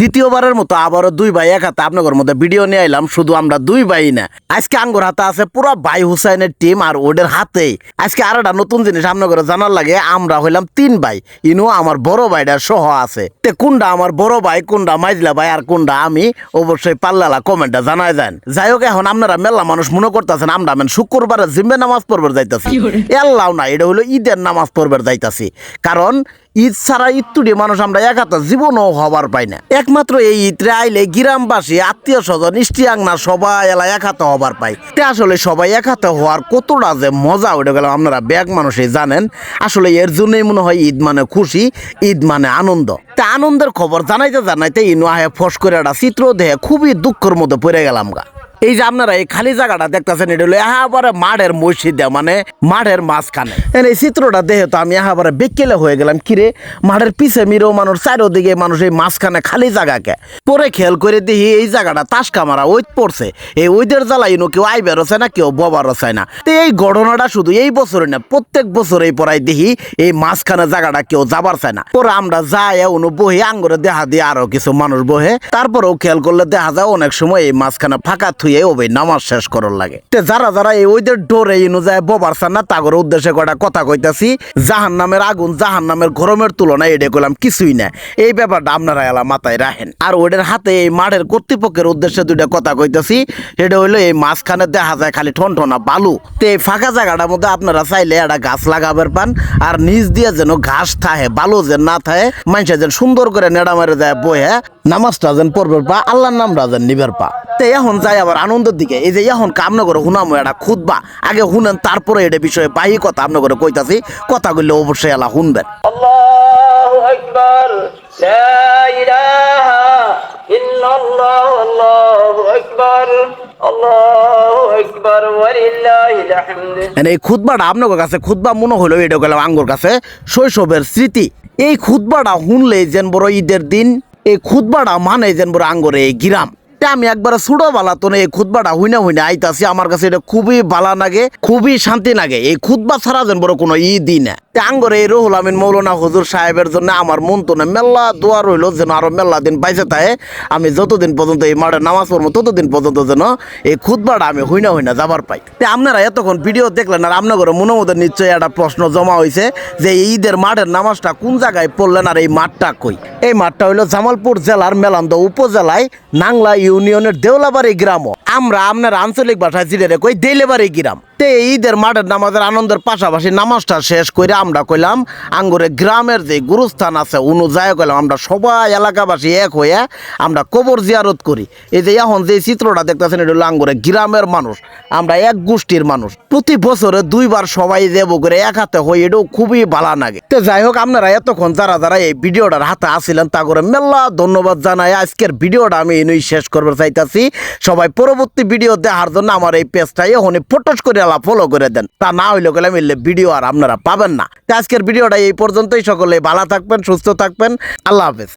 দ্বিতীয়বারের মতো আবারও দুই ভাই এক হাতে আপনাদের মধ্যে ভিডিও নিয়ে এলাম শুধু আমরা দুই ভাই না। আজকে আঙ্গুর হাতে আছে পুরো ভাই হুসাইনের টিম আর ওদের হাতেই। আজকে আর একটা নতুন জিনিস আপনাদের জানার লাগে আমরা হইলাম তিন ভাই। ইনু আমার বড় ভাইটা সহ আছে। তে কোনটা আমার বড় ভাই কোনটা মাইজলা ভাই আর কোনটা আমি অবশ্যই পাল্লালা কমেন্টটা জানাই দেন যাই হোক এখন আপনারা মেলা মানুষ মনে করতেছেন আমরা মেন শুক্রবারে জিম্মে নামাজ পড়বার যাইতাছি। এল্লাও না এটা হলো ঈদের নামাজ পড়বার যাইতাছি। কারণ ঈদ ছাড়া ঈদ তুড়ি মানুষ আমরা একাত জীবনও হবার পাই না। একমাত্র এই ঈদরে আইলে গ্রামবাসী, আত্মীয় স্বজন, ইষ্টি আংনা সবাই এলা একাতে হবার পাই তে আসলে সবাই একাতে হওয়ার কতটা যে মজা উঠে গেল, আপনারা ব্যাগ মানুষই জানেন। আসলে এর জন্যই মনে হয় ঈদ মানে খুশি, ঈদ মানে আনন্দ। তা আনন্দের খবর জানাইতে জানাইতে ইনু আহে ফস করে একটা চিত্র দেহে খুবই দুঃখের মধ্যে পড়ে গেলাম গা। এই যে আপনারা এই খালি জায়গাটা দেখতেছেন, এটা হলো একেবারে মাঠের মসজিদে মানে মাঠের মাঝখানে। এই চিত্রটা দেখে তো আমি একেবারে বেকেলে হয়ে গেলাম। কিরে মাঠের পিছে মিরো মানুষ, চারোদিকে মানুষ এই মাঝখানে খালি জায়গাকে। পরে খেয়াল করে দেখি এই জায়গাটা তাসকা মারা ওইত পড়ছে। এই ওইদের জ্বালাই নো কেউ আইবার আছে না, কেউ ববার আছে না। তো এই ঘটনাটা শুধু এই বছরে না, প্রত্যেক বছরেই পরাই দেখি এই মাঝখানে জায়গাটা কেউ যাবার চায় না। পরে আমরা যাই অনু বহি, আঙ্গুরে দেখা দিয়ে আরও কিছু মানুষ বহে। তারপরেও খেয়াল করলে দেখা যায় অনেক সময় এই মাঝখানে ফাঁকা নামাজ শেষ করার লাগে। যারা যারা এই ওইদের ডোরে ইনু যায় না, তাগর উদ্দেশ্যে কটা কথা কইতাছি জাহান নামের আগুন জাহান নামের গরমের তুলনায় এটা করলাম কিছুই না। এই ব্যাপারটা আপনারা এলা মাথায় রাখেন। আর হাতে এই মাঠের কর্তৃপক্ষের উদ্দেশ্যে দুইটা কথা কইতাছি এটা হইল এই মাঝখানে দেখা যায় খালি ঠনঠনা বালু। তো এই ফাঁকা জায়গাটার মধ্যে আপনারা চাইলে একটা গাছ লাগাবার পান, আর নিচ দিয়ে যেন ঘাস থাকে বালু যেন না থাকে মানুষের যেন সুন্দর করে নেড়া মেরে যায় বয়ে নামাজটা যেন পড়বার পা, আল্লাহর নামটা যেন নিবার পা। তো এখন যাই আবার আনন্দের দিকে। এই যে এখন আপনার হুনামো এটা খুদবা আগে হুনেন তারপরে এটা বিষয়ে বাহি কথা আপনার কইতাছি। কথা কইলে অবশ্যই এলা শুনবেন মানে এই খুদবাটা আপনার কাছে খুদবা মনে হলো এটা গেলাম আঙ্গুর কাছে শৈশবের স্মৃতি। এই খুদবাটা শুনলে যেন বড় ঈদের দিন এই খুদবাটা মানে যেন বড় আঙ্গুর এই গিরাম। আমি একবার ছোট বালা তো এই খুদবাটা হইনা হইনা আইতাছি। আমার কাছে এটা খুবই বালা লাগে, খুবই শান্তি লাগে। এই খুদবা ছাড়া যেন বড় কোনো ই না। তে আঙ্গরে এই রহুল আমিন মৌলানা হুজুর সাহেবের জন্য আমার মন তো না মেল্লা দোয়া রইল যেন আরও মেল্লা দিন পাইছে তাই আমি যতদিন পর্যন্ত এই মাঠে নামাজ পড়ব, ততদিন পর্যন্ত যেন এই খুদবাটা আমি হইনা হইনা যাবার পাই। তে আপনারা এতক্ষণ ভিডিও দেখলেন আর আপনার মনে মধ্যে নিশ্চয়ই একটা প্রশ্ন জমা হয়েছে যে ঈদের মাঠের নামাজটা কোন জায়গায় পড়লেন আর এই মাঠটা কই? এই মাঠটা হইল জামালপুর জেলার মেলান্দ উপজেলায় নাংলা ইউনিয়নের দেওলাবাড়ি গ্রাম আমরা আপনার আঞ্চলিক ভাষায় জিরে কই দেলেবাড়ি গ্রাম। তে ঈদের মাঠের নামাজের আনন্দের পাশাপাশি নামাজটা শেষ করে আমরা কইলাম, আঙ্গুরে গ্রামের যে গুরুস্থান আছে অনুযায়ী কইলাম, আমরা সবাই এলাকাবাসী এক হয়ে আমরা কবর জিয়ারত করি। এই যে এখন যে চিত্রটা দেখতেছেন, এটা হলো আঙ্গুরে গ্রামের মানুষ, আমরা এক গোষ্ঠীর মানুষ। প্রতি বছরে দুইবার সবাই দেব করে এক হাতে হই এটাও খুবই ভালো লাগে। তো যাই হোক, আপনারা এতক্ষণ যারা যারা এই ভিডিওটার হাতে আসিলেন তা করে মেলা ধন্যবাদ জানাই। আজকের ভিডিওটা আমি এনেই শেষ করবার চাইতাছি। সবাই পরবর্তী ভিডিও দেখার জন্য আমার এই পেজটাই এখনই ফটোস করে আলা ফলো করে দেন। তা না হইলে গেলে মিললে ভিডিও আর আপনারা পাবেন না। আজকের ভিডিওটা এই পর্যন্তই। সকলে ভালো থাকবেন, সুস্থ থাকবেন। আল্লাহ হাফেজ।